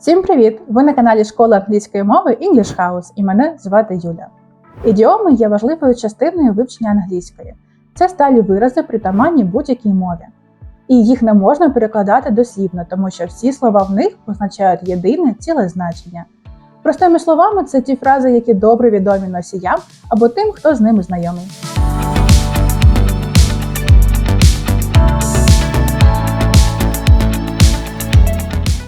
Всім привіт! Ви на каналі Школа англійської мови English House і мене звати Юля. Ідіоми є важливою частиною вивчення англійської. Це сталі вирази притаманні будь-якій мові. І їх не можна перекладати дослівно, тому що всі слова в них позначають єдине ціле значення. Простими словами, це ті фрази, які добре відомі носіям або тим, хто з ними знайомий.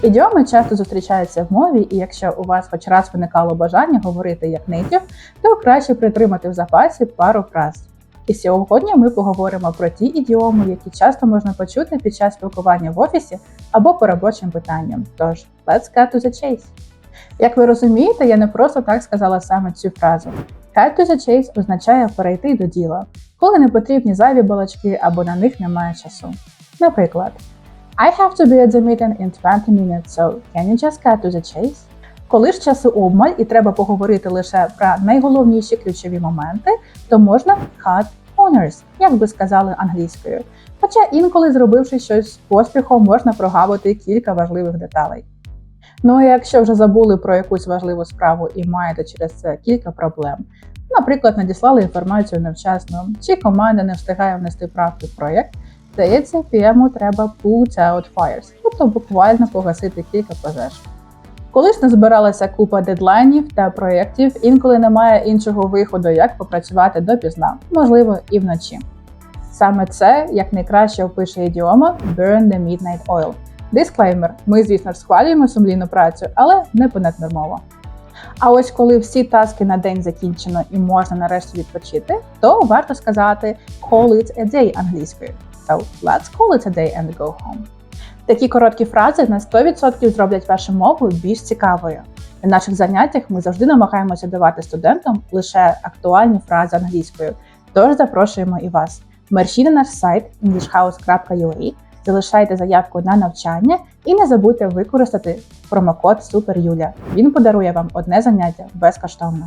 Ідіоми часто зустрічаються в мові, і якщо у вас хоч раз виникало бажання говорити як нейтів, то краще притримати в запасі пару фраз. І сьогодні ми поговоримо про ті ідіоми, які часто можна почути під час спілкування в офісі або по робочим питанням. Тож, let's cut to the chase! Як ви розумієте, я не просто так сказала саме цю фразу. Cut to the chase означає перейти до діла, коли не потрібні зайві балачки або на них немає часу. Наприклад, I have to be at the meeting in 20 minutes, so can you just cut to the chase? Коли ж часу обмаль і треба поговорити лише про найголовніші ключові моменти, то можна cut corners, як би сказали англійською. Хоча інколи, зробивши щось з поспіхом, можна прогавити кілька важливих деталей. Ну а якщо вже забули про якусь важливу справу і маєте через це кілька проблем, наприклад, надіслали інформацію невчасно, чи команда не встигає внести правки в проєкт, Здається, PM треба put out fires, тобто буквально погасити кілька пожеж. Колись назбиралася купа дедлайнів та проєктів, інколи немає іншого виходу, як попрацювати допізна, можливо, і вночі. Саме це як найкраще опише ідіома Burn the Midnight Oil. Дисклеймер: ми, звісно схвалюємо сумлінну працю, але не понаднормово. А ось коли всі таски на день закінчено і можна нарешті відпочити, то варто сказати call it a day англійською. So let's call it a day and go home. Такі короткі фрази на 100% зроблять вашу мову більш цікавою. На наших заняттях ми завжди намагаємося давати студентам лише актуальні фрази англійською, тож запрошуємо і вас. Мерші на наш сайт englishhouse.ua, залишайте заявку на навчання і не забудьте використати промокод SUPERYULA. Він подарує вам одне заняття безкоштовно.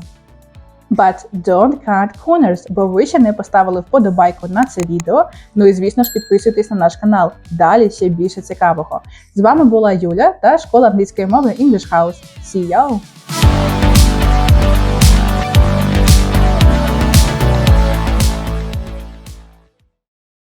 But don't cut corners, бо ви ще не поставили вподобайку на це відео. Ну і звісно ж підписуйтесь на наш канал. Далі ще більше цікавого. З вами була Юля та школа англійської мови English House. See you!